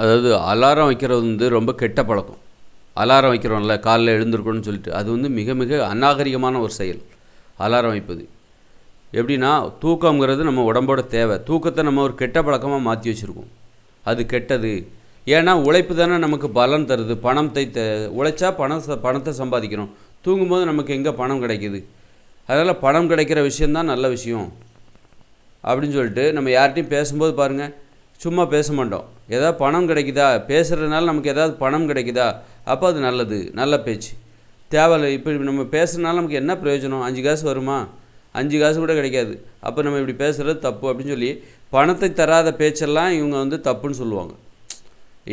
அதாவது அலாரம் வைக்கிறது வந்து ரொம்ப கெட்ட பழக்கம். அலாரம் வைக்கிறோம்ல காலைல எழுந்திருக்கணும்னு சொல்லிட்டு அது வந்து மிக மிக அநாகரிகமான ஒரு செயல் அலாரம் வைப்பது. எப்படின்னா தூக்கங்கிறது நம்ம உடம்போட தேவை. தூக்கத்தை நம்ம ஒரு கெட்ட பழக்கமாக மாற்றி வச்சுருக்கோம். அது கெட்டது. ஏன்னா உழைப்பு தானே நமக்கு பலன் தருது. பணத்தை தைத்த உழைச்சா பணம் பணத்தை சம்பாதிக்கிறோம். தூங்கும்போது நமக்கு எங்கே பணம் கிடைக்குது? அதனால் பணம் கிடைக்கிற விஷயந்தான் நல்ல விஷயம். அப்படின்னு சொல்லிட்டு நம்ம யார்கிட்டையும் பேசும்போது பாருங்கள் சும்மா பேச மாட்டோம். ஏதாவது பணம் கிடைக்குதா? பேசுகிறதுனால நமக்கு ஏதாவது பணம் கிடைக்குதா? அப்போ அது நல்லது நல்ல பேச்சு. தேவையில்லை இப்போ நம்ம பேசுகிறதுனால நமக்கு என்ன பிரயோஜனம்? அஞ்சு காசு வருமா? அஞ்சு காசு கூட கிடைக்காது. அப்போ நம்ம இப்படி பேசுகிறது தப்பு அப்படின்னு சொல்லி பணத்தை தராத பேச்செல்லாம் இவங்க வந்து தப்புன்னு சொல்லுவாங்க.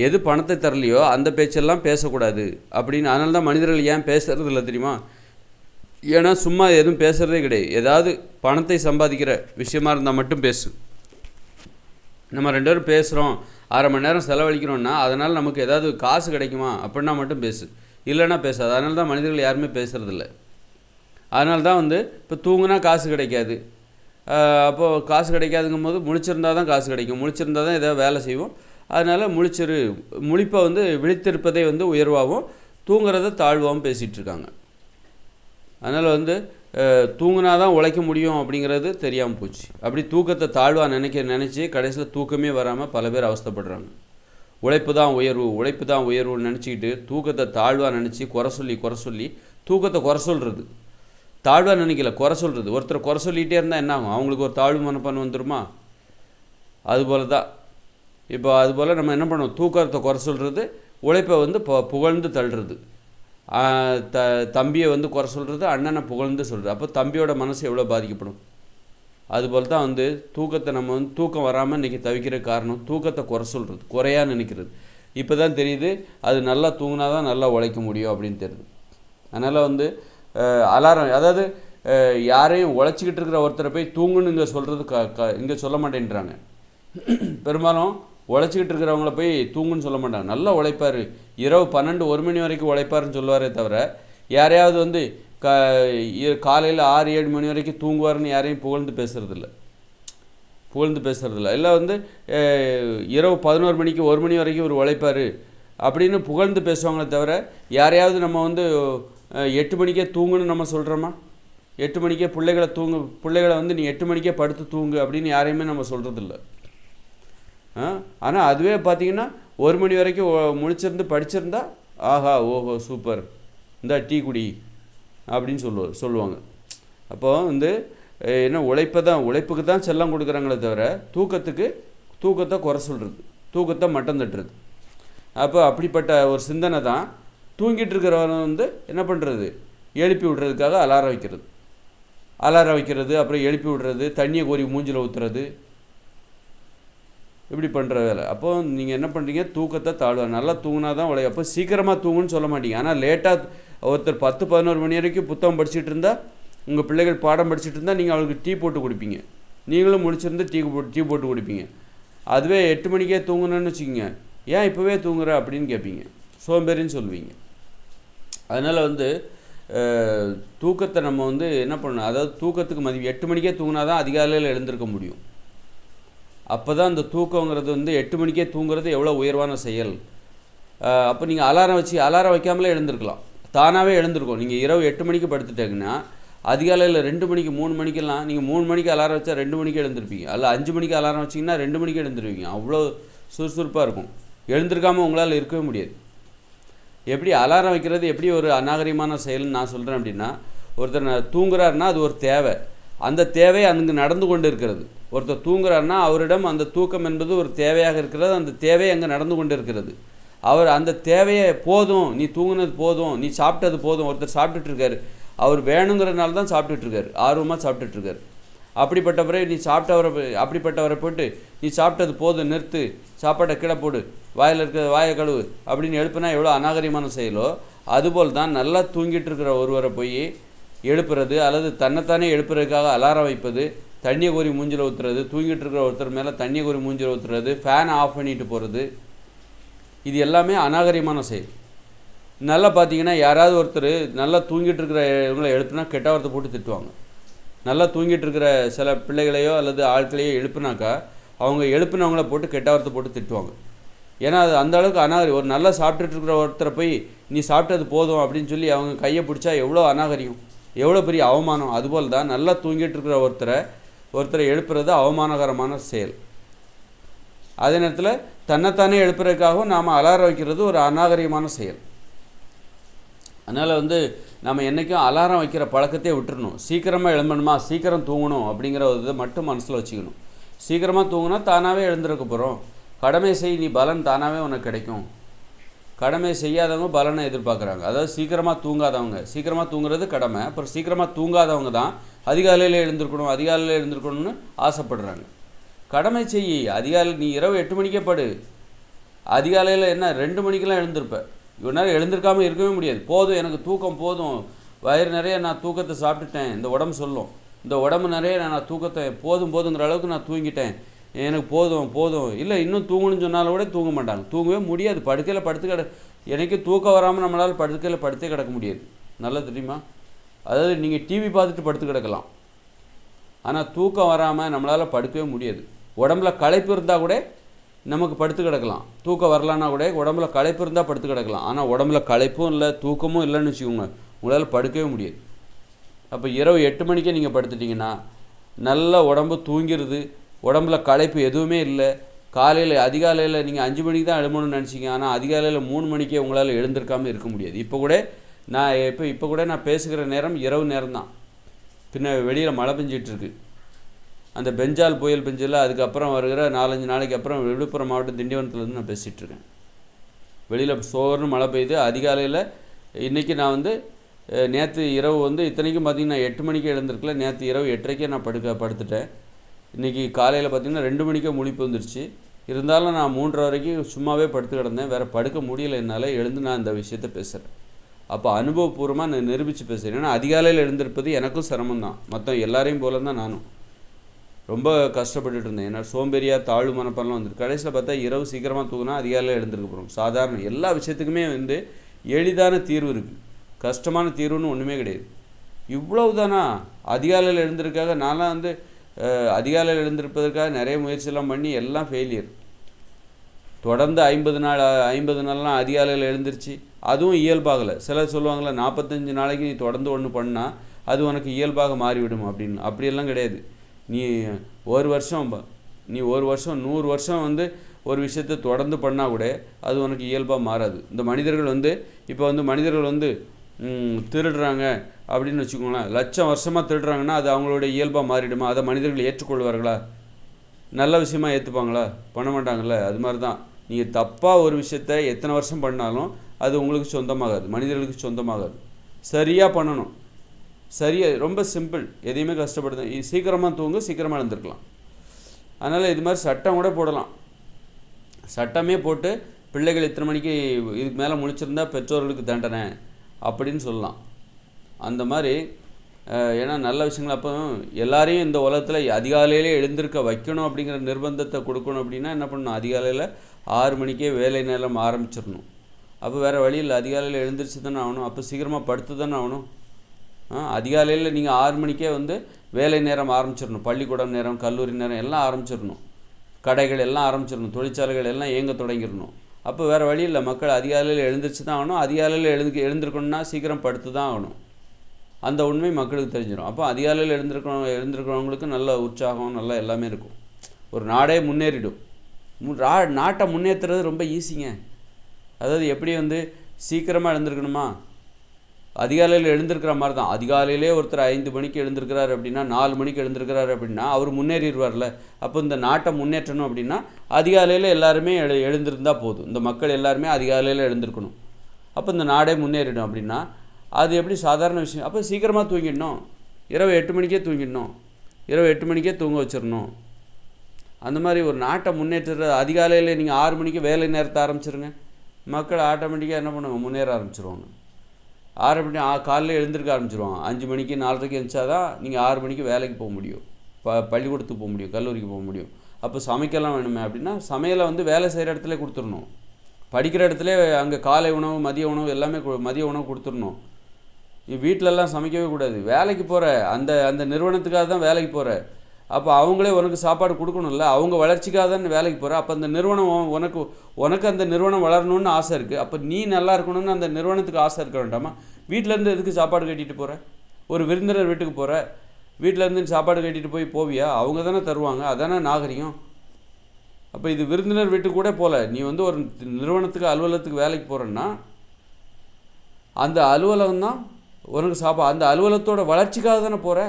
எது பணத்தை தரலையோ அந்த பேச்செல்லாம் பேசக்கூடாது அப்படின்னு. அதனால தான் மனிதர்கள் ஏன் பேசுகிறது இல்லை தெரியுமா? ஏன்னா சும்மா எதுவும் பேசுகிறதே கிடையாது. ஏதாவது பணத்தை சம்பாதிக்கிற விஷயமா இருந்தால் மட்டும் பேசு. நம்ம ரெண்டு பேரும் பேசுகிறோம் அரை மணி நேரம் செலவழிக்கிறோம்னா அதனால் நமக்கு ஏதாவது காசு கிடைக்குமா? அப்படின்னா மட்டும் பேசு. இல்லைன்னா பேசாது. அதனால தான் மனிதர்கள் யாருமே பேசுகிறதில்ல அதனால தான் வந்து இப்போ தூங்குனா காசு கிடைக்காது. அப்போது காசு கிடைக்காதுங்கும் போது முழிச்சிருந்தா தான் காசு கிடைக்கும். முழிச்சிருந்தா தான் ஏதாவது வேலை செய்வோம். அதனால் முழிச்சிரு முழிப்பை வந்து விழித்திருப்பதை வந்து உயர்வாகவும் தூங்குறத தாழ்வாகவும் பேசிகிட்டு இருக்காங்க. அதனால் வந்து தூங்கினா தான் உழைக்க முடியும் அப்படிங்கிறது தெரியாமல் போச்சு. அப்படி தூக்கத்தை தாழ்வாக நினைக்க நினச்சி கடைசியில் தூக்கமே வராமல் பல பேர் அவஸ்தைப்படுறாங்க. உழைப்பு தான் உயர்வு உழைப்பு தான் உயர்வுன்னு நினச்சிக்கிட்டு தூக்கத்தை தாழ்வாக நினச்சி குறை சொல்லி குறை சொல்லி தூக்கத்தை குறை சொல்கிறது தாழ்வாக நினைக்கல குறை சொல்கிறது ஒருத்தர் குறை சொல்லிகிட்டே இருந்தால் என்ன ஆகும்? அவங்களுக்கு ஒரு தாழ்வு மனப்பான் வந்துடுமா அதுபோல தான் இப்போ அதுபோல் நம்ம என்ன பண்ணுவோம்? தூக்கத்தை குறை சொல்கிறது உழைப்பை வந்து பு புகழ்ந்து தள்ளுறது. த தம்பியை வந்து குறை சொல்கிறது அண்ணனை புகழ்ந்து சொல்கிறது அப்போ தம்பியோட மனசு எவ்வளோ பாதிக்கப்படும்? அதுபோல் தான் வந்து தூக்கத்தை நம்ம வந்து தூக்கம் வராமல் இன்றைக்கி தவிக்கிற காரணம் தூக்கத்தை குறை சொல்கிறது குறையா நினைக்கிறது. இப்போ தான் தெரியுது அது நல்லா தூங்கினா தான் நல்லா உழைக்க முடியும் அப்படின்னு தெரியுது. அதனால் வந்து அலாரம் அதாவது யாரையும் உழைச்சிக்கிட்டு இருக்கிற ஒருத்தரை போய் தூங்குன்னு இங்கே சொல்கிறது க க இங்கே சொல்ல மாட்டேன்றாங்க. பெரும்பாலும் உழைச்சிக்கிட்டு இருக்கிறவங்கள போய் தூங்குன்னு சொல்ல மாட்டாங்க. நல்லா உழைப்பார். இரவு பன்னெண்டு ஒரு மணி வரைக்கும் உழைப்பாருன்னு சொல்லுவாரே தவிர யாரையாவது வந்து க காலையில் ஆறு ஏழு மணி வரைக்கும் தூங்குவாருன்னு யாரையும் புகழ்ந்து பேசுகிறதில்ல புகழ்ந்து பேசுகிறதில்ல இல்லை வந்து இரவு பதினோரு மணிக்கு ஒரு மணி வரைக்கும் ஒரு உழைப்பார் அப்படின்னு புகழ்ந்து பேசுவாங்களே தவிர யாரையாவது நம்ம வந்து எட்டு மணிக்கே தூங்குன்னு நம்ம சொல்கிறோமா எட்டு மணிக்கே பிள்ளைகளை தூங்கு பிள்ளைகளை வந்து நீ எட்டு மணிக்கே படுத்து தூங்கு அப்படின்னு யாரையுமே நம்ம சொல்கிறதில்ல ஆனால் அதுவே பார்த்தீங்கன்னா ஒரு மணி வரைக்கும் முழிச்சிருந்து படிச்சிருந்தா ஆஹா ஓஹோ சூப்பர். இந்த டீ குடி அப்படின்னு சொல்லுவோம் சொல்லுவாங்க. அப்போ வந்து என்ன உழைப்பை தான் உழைப்புக்கு தான் செல்லம் கொடுக்குறாங்களே தவிர தூக்கத்துக்கு தூக்கத்தை குறை சொல்கிறது தூக்கத்தை மட்டம் தட்டுறது. அப்போ அப்படிப்பட்ட ஒரு சிந்தனை தான் தூங்கிட்டு இருக்கிறவன் வந்து என்ன பண்ணுறது எழுப்பி விடுறதுக்காக அலாரம் வைக்கிறது. அலாரம் வைக்கிறது அப்புறம் எழுப்பி விடுறது தண்ணியை கோரி மூஞ்சில் ஊற்றுறது இப்படி பண்ணுற வேலை. அப்போ நீங்கள் என்ன பண்ணுறீங்க தூக்கத்தை தாழ்வா நல்லா தூங்கினா தான் உழைய அப்போ சீக்கிரமாக தூங்குன்னு சொல்ல மாட்டீங்க. ஆனால் லேட்டாக ஒருத்தர் பத்து பதினோரு மணி வரைக்கும் புத்தகம் படிச்சுட்டு இருந்தால் உங்கள் பிள்ளைகள் பாடம் படிச்சுட்டு இருந்தால் நீங்கள் அவளுக்கு டீ போட்டு கொடுப்பீங்க. நீங்களும் முடிச்சிருந்து டீ போட்டு டீ போட்டு குடிப்பீங்க. அதுவே எட்டு மணிக்கே தூங்கணும்னு வச்சுக்கோங்க. ஏன் இப்போவே தூங்குற அப்படின்னு கேட்பீங்க சோம்பேறின்னு சொல்லுவீங்க. அதனால் வந்து தூக்கத்தை நம்ம வந்து என்ன பண்ணணும்? அதாவது தூக்கத்துக்கு மதிப்பு எட்டு மணிக்கே தூங்கினா தான் அதிகாலையில் எழுந்திருக்க முடியும். அப்போ தான் அந்த தூக்கங்கிறது வந்து எட்டு மணிக்கே தூங்குறது எவ்வளோ உயர்வான செயல். அப்போ நீங்கள் அலாரம் வச்சு அலாரம் வைக்காமலே எழுந்திருக்கலாம். தானாகவே எழுந்திருக்கும். நீங்கள் இரவு எட்டு மணிக்கு படுத்துட்டீங்கன்னா அதிகாலையில் ரெண்டு மணிக்கு மூணு மணிக்கெல்லாம் நீங்கள் மூணு மணிக்கு அலாரம் வச்சா ரெண்டு மணிக்கு எழுந்திருப்பீங்க. அல்ல அஞ்சு மணிக்கு அலாரம் வச்சிங்கன்னா ரெண்டு மணிக்கு எழுந்திருவீங்க. அவ்வளோ சுறுசுறுப்பாக இருக்கும். எழுந்திருக்காமல் உங்களால் இருக்கவே முடியாது. எப்படி அலாரம் வைக்கிறது எப்படி ஒரு அநாகரிகமான செயல்னு நான் சொல்கிறேன் அப்படின்னா ஒருத்தர் தூங்குறாருன்னா அது ஒரு தேவை. அந்த தேவை அங்கு நடந்து கொண்டு இருக்கிறது ஒருத்தர் தூங்குறாருன்னா அவரிடம் அந்த தூக்கம் என்பது ஒரு தேவையாக இருக்கிறது. அந்த தேவை அங்கே நடந்து கொண்டு இருக்கிறது அவர் அந்த தேவையை போதும் நீ தூங்குனது போதும் நீ சாப்பிட்டது போதும் ஒருத்தர் சாப்பிட்டுட்டு அவர் வேணுங்கிறனால தான் சாப்பிட்டுட்ருக்காரு. ஆர்வமாக சாப்பிட்டுட்டு அப்படிப்பட்டவரை நீ சாப்பிட்டவரை அப்படிப்பட்டவரை போட்டு நீ சாப்பிட்டது போதும் நிறுத்து சாப்பாட்டை கீழே போடு வாயில் இருக்கிற வாயை கழுவு அப்படின்னு எழுப்புனா எவ்வளோ அநாகரிகமான செயலோ அதுபோல் தான் நல்லா தூங்கிட்டு இருக்கிற ஒருவரை போய் எழுப்புறது அல்லது தன்னைத்தானே எழுப்புறதுக்காக அலாரம் வைப்பது தண்ணியை கோரி மூஞ்சில் ஊற்றுறது தூங்கிட்டு இருக்கிற ஒருத்தர் மேலே தண்ணியை கோரி மூஞ்சில் ஊற்றுறது ஃபேனை ஆஃப் பண்ணிட்டு போகிறது இது எல்லாமே அநாகரிகமான செயல். நல்லா பார்த்தீங்கன்னா யாராவது ஒருத்தர் நல்லா தூங்கிட்டு இருக்கிற இவங்களை எழுப்புனா கெட்ட வார்த்தை போட்டு திட்டுவாங்க. நல்லா தூங்கிட்டு இருக்கிற சில பிள்ளைகளையோ அல்லது ஆட்களையோ எழுப்புனாக்கா அவங்க எழுப்புனவங்கள போட்டு கெட்ட வார்த்தை போட்டு திட்டுவாங்க. ஏன்னா அது அந்த அளவுக்கு அநாகரி ஒரு நல்லா சாப்பிட்டுட்டு இருக்கிற ஒருத்தரை போய் நீ சாப்பிட்டது போதும் அப்படின்னு சொல்லி அவங்க கையை பிடிச்சா எவ்வளோ அநாகரியம் எவ்வளோ பெரிய அவமானம்? அதுபோல் தான் நல்லா தூங்கிட்டு இருக்கிற ஒருத்தரை ஒருத்தரை எழுப்புறது அவமானகரமான செயல். அதே நேரத்தில் தன்னைத்தானே எழுப்புறதுக்காகவும் நாம் அலாரம் வைக்கிறது ஒரு அநாகரிகமான செயல். அதனால் வந்து நம்ம என்றைக்கும் அலாரம் வைக்கிற பழக்கத்தையே விட்டுறணும். சீக்கிரமாக எழும்பணுமா? சீக்கிரம் தூங்கணும் அப்படிங்கிற ஒரு இதை மட்டும் மனசில் வச்சுக்கணும். சீக்கிரமாக தூங்கினா தானாகவே எழுந்திருக்க போகிறோம் கடமை செய் நீ பலன் தானாகவே உனக்கு கிடைக்கும். கடமை செய்யாதவங்க பலனை எதிர்பார்க்குறாங்க. அதாவது சீக்கிரமாக தூங்காதவங்க. சீக்கிரமாக தூங்குறது கடமை. அப்புறம் சீக்கிரமாக தூங்காதவங்க தான் அதிகாலையில் எழுந்திருக்கணும் அதிகாலையில் எழுந்திருக்கணும்னு ஆசைப்படுறாங்க. கடமை செய். அதிகாலை நீ இரவு எட்டு மணிக்கே படு. அதிகாலையில் என்ன? ரெண்டு மணிக்கெலாம் எழுந்திருப்ப. இவ்வளோ நேரம் எழுந்திருக்காமல் இருக்கவே முடியாது. போதும் எனக்கு தூக்கம் போதும். வயிறு நிறைய நான் தூக்கத்தை சாப்பிட்டுட்டேன். இந்த உடம்பு சொல்லும். இந்த உடம்பு நிறைய நான் தூக்கத்தை போதும் போதுங்கிற அளவுக்கு நான் தூங்கிட்டேன். எனக்கு போதும் போதும். இல்லை இன்னும் தூங்கணும்னு சொன்னாலும் கூட தூங்க மாட்டாங்க. தூங்கவே முடியாது. படுக்கையில் படுத்து கிட எனக்கு தூக்கம் வராமல் நம்மளால் படுக்கையில் படுத்தே கிடக்க முடியாது. நல்லா தெரியுமா? அதாவது நீங்கள் டிவி பார்த்துட்டு படுத்து கிடக்கலாம். ஆனால் தூக்கம் வராமல் நம்மளால் படுக்கவே முடியாது. உடம்புல களைப்பு இருந்தால் கூட நமக்கு படுத்து கிடக்கலாம். தூக்கம் வரலன்னா கூட உடம்புல களைப்பு இருந்தால் படுத்து கிடக்கலாம். ஆனால் உடம்புல களைப்பும் இல்லை தூக்கமும் இல்லைன்னு வச்சுக்கோங்க. உங்களால் படுக்கவே முடியாது. அப்போ இரவு எட்டு மணிக்கே நீங்கள் படுத்துட்டிங்கன்னா நல்ல உடம்பு தூங்கிடுது உடம்புல களைப்பு எதுவுமே இல்லை. காலையில் அதிகாலையில் நீங்கள் அஞ்சு மணிக்கு தான் எழுமணும்னு நினச்சிங்க. ஆனால் அதிகாலையில் மூணு மணிக்கே உங்களால் எழுந்திருக்காமல் இருக்க முடியாது. இப்போ கூட நான் இப்போ இப்போ கூட நான் பேசுகிற நேரம் இரவு நேரம் தான் பின்ன வெளியில் மழை பெஞ்சிகிட்ருக்கு அந்த பெஞ்சால் புயல் பெஞ்சில் அதுக்கப்புறம் வருகிற நாலஞ்சு நாளைக்கு அப்புறம் விழுப்புரம் மாவட்டம் திண்டிவனத்துலேருந்து நான் பேசிகிட்ருக்கேன் வெளியில் சோர்னு மழை பெய்யுது அதிகாலையில் இன்றைக்கி நான் வந்து நேற்று இரவு வந்து இத்தனைக்கும் பார்த்திங்கன்னா எட்டு மணிக்கு எழுந்திருக்கல. நேற்று இரவு எட்டரைக்கே நான் படுக்க படுத்துட்டேன். இன்றைக்கி காலையில் பார்த்தீங்கன்னா ரெண்டு மணிக்கே முழிப்பு வந்துருச்சு. இருந்தாலும் நான் மூன்றரை வரைக்கும் சும்மாவே படுத்து கிடந்தேன். வேறு படுக்க முடியல என்னால். எழுந்து நான் இந்த விஷயத்த பேசுகிறேன் அப்போ அனுபவபூர்வமாக நான் நிரூபித்து பேசுகிறேன் ஏன்னா அதிகாலையில் எழுந்திருப்பது எனக்கும் சிரமம் தான் மற்ற எல்லாரையும் போல தான் நானும். ரொம்ப கஷ்டப்பட்டுட்டு இருந்தேன். ஏன்னா சோம்பேறியாக தாழ்வு மனப்பெல்லாம் வந்துருக்கு. கடைசியில் பார்த்தா இரவு சீக்கிரமாக தூங்கினா அதிகாலையில் எழுந்திருக்க போகிறோம் சாதாரண எல்லா விஷயத்துக்குமே வந்து எளிதான தீர்வு இருக்குது கஷ்டமான தீர்வுன்னு ஒன்றுமே கிடையாது. இவ்வளவு தானா அதிகாலையில் எழுந்திருக்காக நான்லாம் வந்து அதிகாலையில் எழுந்திருப்பதற்காக நிறைய முயற்சியெல்லாம் பண்ணி எல்லாம் ஃபெயிலியர் தொடர்ந்து ஐம்பது நாள் ஐம்பது நாள்லாம் அதிகாலையில் எழுந்திருச்சு அதுவும் இயல்பாகலை. சிலர் சொல்லுவாங்களே நாற்பத்தஞ்சு நாளைக்கு நீ தொடர்ந்து ஒன்று பண்ணால் அது உனக்கு இயல்பாக மாறிவிடும் அப்படின்னு. அப்படியெல்லாம் கிடையாது. நீ ஒரு வருஷம் நீ ஒரு வருஷம் நூறு வருஷம் வந்து ஒரு விஷயத்தை தொடர்ந்து பண்ணால் கூட அது உனக்கு இயல்பாக மாறாது. இந்த மனிதர்கள் வந்து இப்போ வந்து மனிதர்கள் வந்து திருடுறாங்க அப்படின்னு வச்சுக்கோங்களேன். லட்சம் வருஷமாக திருடுறாங்கன்னா அது அவங்களுடைய இயல்பாக மாறிடுமா? அதை மனிதர்கள் ஏற்றுக்கொள்வார்களா? நல்ல விஷயமா ஏற்றுப்பாங்களா பண்ண மாட்டாங்கல்ல. அது மாதிரி தான் நீங்கள் தப்பாக ஒரு விஷயத்த எத்தனை வருஷம் பண்ணாலும் அது உங்களுக்கு சொந்தமாகாது. மனிதர்களுக்கு சொந்தமாகாது. சரியாக பண்ணணும். சரியா ரொம்ப சிம்பிள் எதையுமே கஷ்டப்படுது சீக்கிரமாக தூங்க சீக்கிரமாக எழுந்திருக்கலாம். அதனால் இது மாதிரி சட்டம் கூட போடலாம். சட்டமே போட்டு பிள்ளைகள் இத்தனை மணிக்கு இதுக்கு மேலே முழிச்சிருந்தா பெற்றோர்களுக்கு தண்டனை. அப்படின்னு சொல்லலாம். அந்த மாதிரி ஏன்னா நல்ல விஷயங்கள் அப்போ எல்லாரையும் இந்த உலகத்தில் அதிகாலையிலே எழுந்திருக்க வைக்கணும் அப்படிங்கிற நிர்பந்தத்தை கொடுக்கணும் அப்படின்னா என்ன பண்ணணும்? அதிகாலையில் ஆறு மணிக்கே வேலை நேரம் ஆரம்பிச்சிடணும். அப்போ வேறு வழியில் அதிகாலையில் எழுந்திரிச்சு தானே ஆகணும். அப்போ சீக்கிரமாக படுத்து தானே ஆகணும். அதிகாலையில் நீங்கள் ஆறு மணிக்கே வந்து வேலை நேரம் ஆரம்பிச்சிடணும். பள்ளிக்கூடம் நேரம் கல்லூரி நேரம் எல்லாம் ஆரம்பிச்சிடணும். கடைகள் எல்லாம் ஆரம்பிச்சிடணும். தொழிற்சாலைகள் எல்லாம் இயங்க தொடங்கிடணும். அப்போ வேறு வழி இல்லை. மக்கள் அதிகாலையில் எழுந்திரிச்சு தான் ஆகணும். அதிகாலையில் எழுந்து எழுந்திருக்கணும்னா சீக்கிரம் படுத்து தான் ஆகணும். அந்த உண்மை மக்களுக்கு தெரிஞ்சிடும் அப்போ அதிகாலையில் எழுந்திருக்கிறவங்க எழுந்திருக்கிறவங்களுக்கு நல்ல உற்சாகம் நல்ல எல்லாமே இருக்கும். ஒரு நாடே முன்னேறிடும். ரா- நாட்டை முன்னேற்றுறது ரொம்ப ஈஸிங்க அதாவது எப்படி வந்து சீக்கிரமாக எழுந்திருக்கணுமா? அதிகாலையில் எழுந்திருக்கிற மாதிரி தான் அதிகாலையிலே ஒருத்தர் ஐந்து மணிக்கு எழுந்திருக்கிறார் அப்படின்னா நாலு மணிக்கு எழுந்திருக்கிறார் அப்படின்னா அவர் முன்னேறிடுவார்ல. அப்போ இந்த நாட்டை முன்னேற்றணும் அப்படின்னா அதிகாலையில் எல்லாருமே எழு எழுந்திருந்தா போதும். இந்த மக்கள் எல்லாருமே அதிகாலையில் எழுந்திருக்கணும். அப்போ இந்த நாடே முன்னேறிடும் அப்படின்னா அது எப்படி சாதாரண விஷயம்? அப்போ சீக்கிரமாக தூங்கிடணும். இரவு எட்டு மணிக்கே தூங்கிடணும். இரவு எட்டு மணிக்கே தூங்க வச்சிடணும். அந்த மாதிரி ஒரு நாட்டை முன்னேற்ற அதிகாலையில் நீங்கள் ஆறு மணிக்கு வேலை நேரத்தை ஆரம்பிச்சிருங்க. மக்கள் ஆட்டோமேட்டிக்காக என்ன பண்ணுவாங்க? முன்னேற ஆரம்பிச்சிருவாங்க. ஆறு மணி ஆ காலையில் எழுந்திருக்க ஆரம்பிச்சிருவாங்க அஞ்சு மணிக்கு நாலரைக்கு எழுந்தா தான் நீங்கள் ஆறு மணிக்கு வேலைக்கு போக முடியும். ப பள்ளிக்கூடத்துக்கு போக முடியும் கல்லூரிக்கு போக முடியும். அப்போ சமைக்கலாம் வேணுமே அப்படின்னா சமையலை வந்து வேலை செய்கிற இடத்துல கொடுத்துடணும். படிக்கிற இடத்துல அங்கே காலை உணவு மதிய உணவு எல்லாமே மதிய உணவு கொடுத்துடணும். நீ வீட்டிலலாம் சமைக்கவே கூடாது. வேலைக்கு போகிற அந்த அந்த நிறுவனத்துக்காக தான் வேலைக்கு போகிற அப்போ அவங்களே உனக்கு சாப்பாடு கொடுக்கணும்ல அவங்க வளர்ச்சிக்காக தான் வேலைக்கு போகிற அப்போ அந்த நிறுவனம் உனக்கு உனக்கு அந்த நிறுவனம் வளரணும்னு ஆசை இருக்குது அப்போ நீ நல்லா இருக்கணும்னு அந்த நிறுவனத்துக்கு ஆசை இருக்க வேண்டாமா? வீட்டிலேருந்து எதுக்கு சாப்பாடு கட்டிட்டு போகிற ஒரு விருந்தினர் வீட்டுக்கு போகிற வீட்டிலேருந்து சாப்பாடு கட்டிட்டு போய் போவியா? அவங்க தானே தருவாங்க அதானே நாகரிகம். அப்போ இது விருந்தினர் வீட்டுக்கு கூட போகல நீ வந்து ஒரு நிறுவனத்துக்கு அலுவலகத்துக்கு வேலைக்கு போகிறேன்னா அந்த அலுவலகம் தான் உனக்கு சாப்பா அந்த அலுவலகத்தோட வளர்ச்சிக்காக தானே போகிற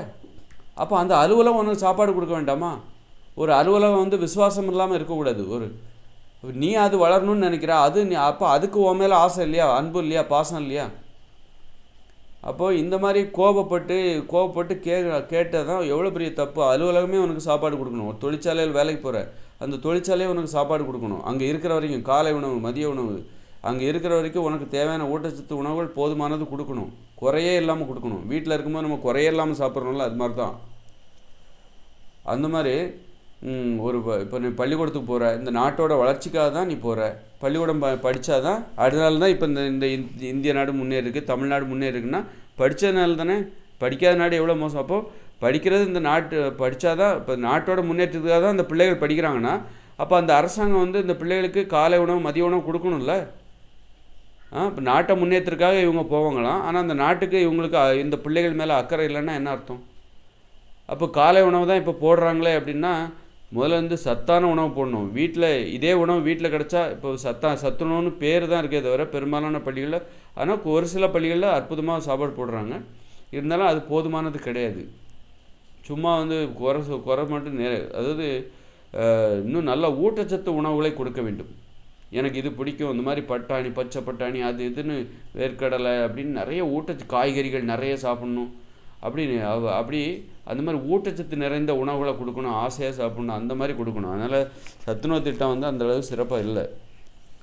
அப்போ அந்த அலுவலகம் உனக்கு சாப்பாடு கொடுக்க வேண்டாமா? ஒரு அலுவலகம் வந்து விசுவாசம் இல்லாமல் இருக்கக்கூடாது. ஒரு நீ அது வளரணும்னு நினைக்கிற அது நீ அப்போ அதுக்கு உன் மேலே ஆசை இல்லையா? அன்பு இல்லையா? பாசம் இல்லையா? அப்போது இந்த மாதிரி கோபப்பட்டு கோபப்பட்டு கே கேட்டால் தான் எவ்வளோ பெரிய தப்பு. அலுவலகமே உனக்கு சாப்பாடு கொடுக்கணும். ஒரு தொழிற்சாலையில் வேலைக்கு போகிற அந்த தொழிற்சாலையே உனக்கு சாப்பாடு கொடுக்கணும். அங்கே இருக்கிற வரைக்கும் காலை உணவு மதிய உணவு அங்கே இருக்கிற வரைக்கும் உனக்கு தேவையான ஊட்டச்சத்து உணவுகள் போதுமானது கொடுக்கணும். குறையே இல்லாமல் கொடுக்கணும். வீட்டில் இருக்கும்போது நம்ம குறையே இல்லாமல் சாப்பிட்றோம்ல அது மாதிரி தான் அந்த மாதிரி ஒரு இப்போ நீ பள்ளிக்கூடத்துக்கு போகிற இந்த நாட்டோட வளர்ச்சிக்காக தான் நீ போகிற பள்ளிக்கூடம் ப படித்தா தான் அதனால தான் இப்போ இந்த இந்த இந்திய நாடு முன்னேறி இருக்கு தமிழ்நாடு முன்னேறிருக்குன்னா படித்ததுனால தானே படிக்காத நாடு எவ்வளோ மோசம். அப்போது படிக்கிறது இந்த நாட்டு படித்தாதான் இப்போ நாட்டோட முன்னேற்றத்துக்காக தான் இந்த பிள்ளைகள் படிக்கிறாங்கன்னா அப்போ அந்த அரசாங்கம் வந்து இந்த பிள்ளைகளுக்கு காலை உணவு மதிய உணவு கொடுக்கணும்ல? இப்போ நாட்டை முன்னேற்றத்துக்காக இவங்க போவாங்களாம். ஆனால் அந்த நாட்டுக்கு இவங்களுக்கு இந்த பிள்ளைகள் மேலே அக்கறை இல்லைன்னா என்ன அர்த்தம்? அப்போ காலை உணவு தான் இப்போ போடுறாங்களே அப்படின்னா முதல்ல வந்து சத்தான உணவு போடணும். வீட்டில் இதே உணவு வீட்டில் கிடச்சா இப்போ சத்தா சத்துணவுன்னு பேர் தான் இருக்கே தவிர பெரும்பாலான பள்ளிகளில் ஆனால் ஒரு சில பள்ளிகளில் அற்புதமாக சாப்பாடு போடுறாங்க. இருந்தாலும் அது போதுமானது கிடையாது. சும்மா வந்து குறை குறை மட்டும் நே அதாவது இன்னும் நல்ல ஊட்டச்சத்து உணவுகளை கொடுக்க வேண்டும். எனக்கு இது பிடிக்கும் இந்த மாதிரி பட்டாணி பச்சை பட்டாணி அது இதுன்னு வேர்க்கடலை அப்படின்னு நிறைய ஊட்டச்சத்து காய்கறிகள் நிறைய சாப்பிட்ணும். அப்படின்னு அவ- அப்படி அந்த மாதிரி ஊட்டச்சத்து நிறைந்த உணவுகளை கொடுக்கணும் ஆசையாக சாப்பிட்ணும் அந்த மாதிரி கொடுக்கணும். அதனால் சத்துணவு திட்டம் வந்து அந்தளவு சிறப்பாக இல்லை.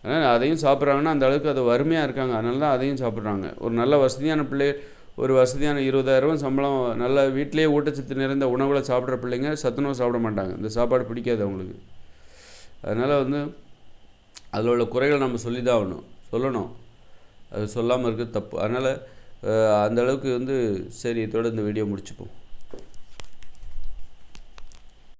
அதனால் அதையும் சாப்பிட்றாங்கன்னா அந்த அளவுக்கு அது வறுமையாக இருக்காங்க. அதனால தான் அதையும் சாப்பிட்றாங்க. ஒரு நல்ல வசதியான பிள்ளை ஒரு வசதியான இருபதாயிரம் சம்பளம் நல்ல வீட்டிலேயே ஊட்டச்சத்து நிறைந்த உணவுகளை சாப்பிட்ற பிள்ளைங்க சத்துணவு சாப்பிட மாட்டாங்க. இந்த சாப்பாடு பிடிக்காது அவங்களுக்கு. அதனால் வந்து அதில் உள்ள குறைகள் நம்ம சொல்லி தான் ஆகணும். சொல்லணும். அது சொல்லாமல் இருக்கிறது தப்பு. அதனால் அந்த அளவுக்கு வந்து சரி இதோட இந்த வீடியோ முடிச்சுப்போம்.